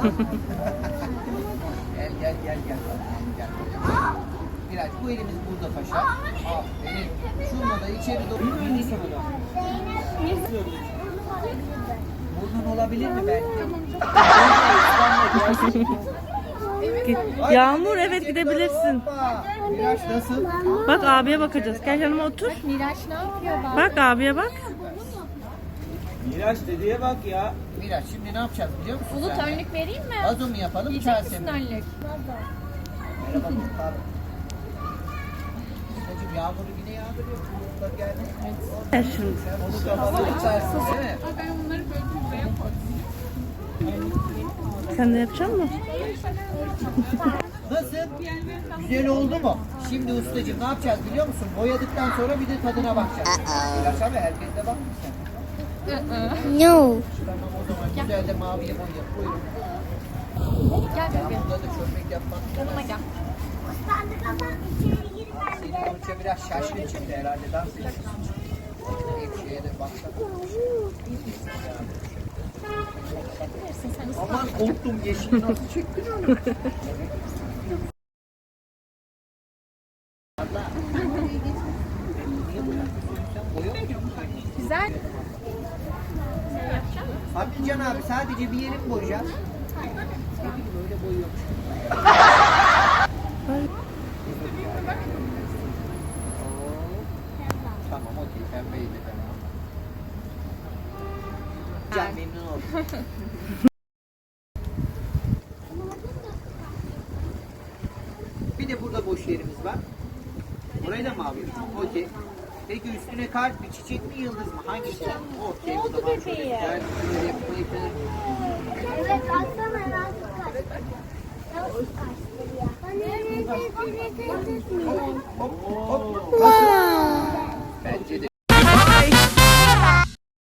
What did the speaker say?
gel gel gel gel. gel. Biraz bu elimiz burada paşa. Aferin. Şununla da içeri doğru. Burnun olabilir mi belki? Yağmur evet gidebilirsin. Miraç nasıl? Bak abiye bakacağız. Gel yanıma otur. Miraç ne yapıyor bak? Bak abiye bak. Miraç dediğe bak ya. Miraç şimdi ne yapacağız biliyor musun? Bulut sen? önlük vereyim mi? Vazo mu yapalım? Yiyecek Kase misin mi? önlük? Merhaba Bulutlar. Hocam yağmuru yine yağdırıyor. Bulutlar geldi. Sen onu değil mi? Sen de yapacak mısın? Nasıl? Güzel oldu mu? Şimdi ustacığım ne yapacağız biliyor musun? Boyadıktan sonra bir de tadına bakacağız. Miraç abi herkes de bakmış sen. No. Zaman güzel de maviye boya. Buyurun. Gel bebeğim. Burada da çömlek yapmak. Yanıma gel. Senin Gonca biraz şaşkın çıktı herhalde. Dans ediyorsun. Şeye de baksana. Aman korktum yeşili nasıl çektin öyle? Güzel. Abi Can abi sadece bir yerim boyayacağız. Boyuyormuş. Tamam okey pembeydi tamam. Can memnun oldum. bir de burada boş yerimiz var. Burayı da mı alıyorsun? Okey. Peki üstüne kalp mi, çiçek mi, yıldız mı? Hangisi? Okey. o zaman şöyle güzel böyle yapmayı Evet, aslında herhalde kaç. Yavaş kaçtı ya. Anne, Hop hop.